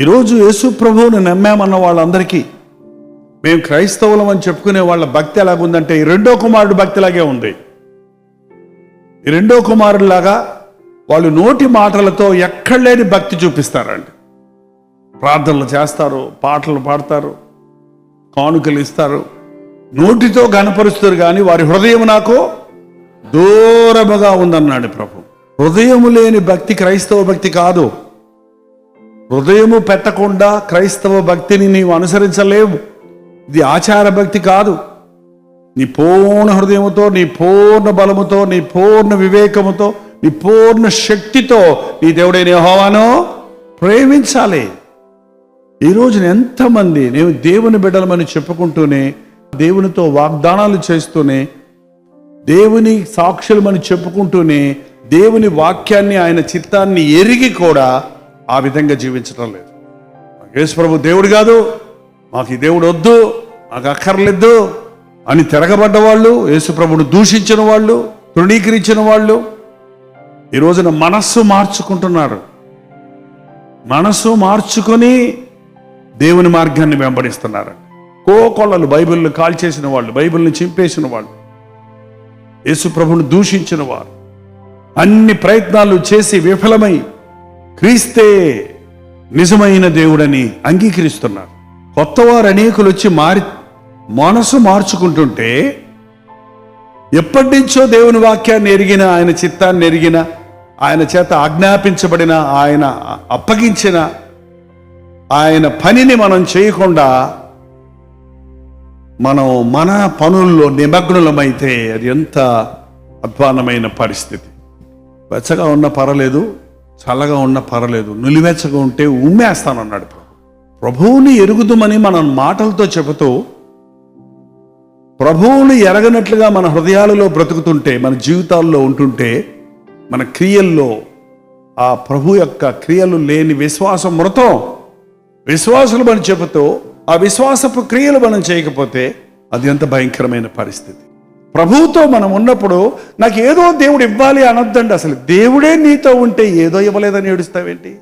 ఈరోజు యేసు ప్రభువుని నమ్మామన్న వాళ్ళందరికీ మేము క్రైస్తవులం అని చెప్పుకునే వాళ్ళ భక్తి ఎలాగుందంటే ఈ రెండో కుమారుడు భక్తిలాగే ఉంది. ఈ రెండో కుమారుడిలాగా వాళ్ళు నోటి మాటలతో ఎక్కడ లేని భక్తి చూపిస్తారండి. ప్రార్థనలు చేస్తారు పాటలు పాడతారు కానుకలు ఇస్తారు. నోటితో గనపరుస్తారు కానీ వారి హృదయం నాకు దూరముగా ఉందన్నాడు ప్రభు. హృదయము లేని భక్తి క్రైస్తవ భక్తి కాదు. హృదయము పెట్టకుండా క్రైస్తవ భక్తిని నీవు అనుసరించలేవు. ఇది ఆచార భక్తి కాదు. నీ పూర్ణ హృదయముతో నీ పూర్ణ బలముతో నీ పూర్ణ వివేకముతో నీ పూర్ణ శక్తితో నీ దేవుడైన హోవాను ప్రేమించాలి. ఈ రోజున ఎంతమంది నేను దేవుని బిడ్డలమని చెప్పుకుంటూనే దేవునితో వాగ్దానాలు చేస్తూనే దేవుని సాక్షులమని చెప్పుకుంటూనే దేవుని వాక్యాన్ని ఆయన చిత్తాన్ని ఎరిగి కూడా ఆ విధంగా జీవించడం లేదు. యేసు ప్రభు దేవుడు కాదు మాకు ఈ దేవుడు వద్దు మాకు అక్కర్లేదు అని తిరగబడ్డ వాళ్ళు యేసుప్రభుని దూషించిన వాళ్ళు తృణీకరించిన వాళ్ళు ఈ రోజున మనస్సు మార్చుకుంటున్నారు. మనస్సు మార్చుకొని దేవుని మార్గాన్ని వెంబడిస్తున్నారు. కోకొల్లలు బైబిల్ని కాల్చేసిన వాళ్ళు బైబిల్ని చింపేసిన వాళ్ళు యేసుప్రభుని దూషించిన వారు అన్ని ప్రయత్నాలు చేసి విఫలమై క్రీస్తే నిజమైన దేవుడని అంగీకరిస్తున్నారు. కొత్తవారు అనేకులు వచ్చి మారి మనసు మార్చుకుంటుంటే ఎప్పటి నుంచో దేవుని వాక్యాన్ని ఎరిగిన ఆయన చిత్తాన్ని ఎరిగిన ఆయన చేత ఆజ్ఞాపించబడిన ఆయన అప్పగించిన ఆయన పనిని మనం చేయకుండా మనం మన పనుల్లో నిమగ్నులమైతే అది ఎంత అధ్వానమైన పరిస్థితి. వెచ్చగా ఉన్న పర్వాలేదు. చల్లగా ఉన్న పర్వాలేదు నులివెచ్చగా ఉంటే ఉమ్మేస్తానన్నాడు ప్రభు. ప్రభువుని ఎరుగుదమని మనం మాటలతో చెబుతూ ప్రభువుని ఎరగనట్లుగా మన హృదయాలలో బ్రతుకుతుంటే మన జీవితాల్లో ఉంటుంటే మన క్రియల్లో ఆ ప్రభు యొక్క క్రియలు లేని విశ్వాసం మృతం విశ్వాసులు మనం చెబుతూ ఆ విశ్వాసపు క్రియలు మనం చేయకపోతే అది ఎంత భయంకరమైన పరిస్థితి. ప్రభువుతో మనం ఉన్నప్పుడు నాకు ఏదో దేవుడు ఇవ్వాలి అనొద్దండి. అసలు దేవుడే నీతో ఉంటే ఏదో ఇవ్వలేదని ఏడుస్తావేంటి?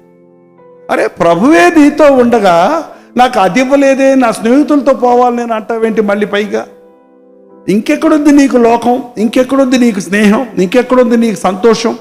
అరే ప్రభువే నీతో ఉండగా నాకు అది ఇవ్వలేదే నా స్నేహితులతో పోవాలి నేను అంటావేంటి మళ్ళీ పైగా? ఇంకెక్కడుంది నీకు లోకం? ఇంకెక్కడుంది నీకు స్నేహం? ఇంకెక్కడుంది నీకు సంతోషం?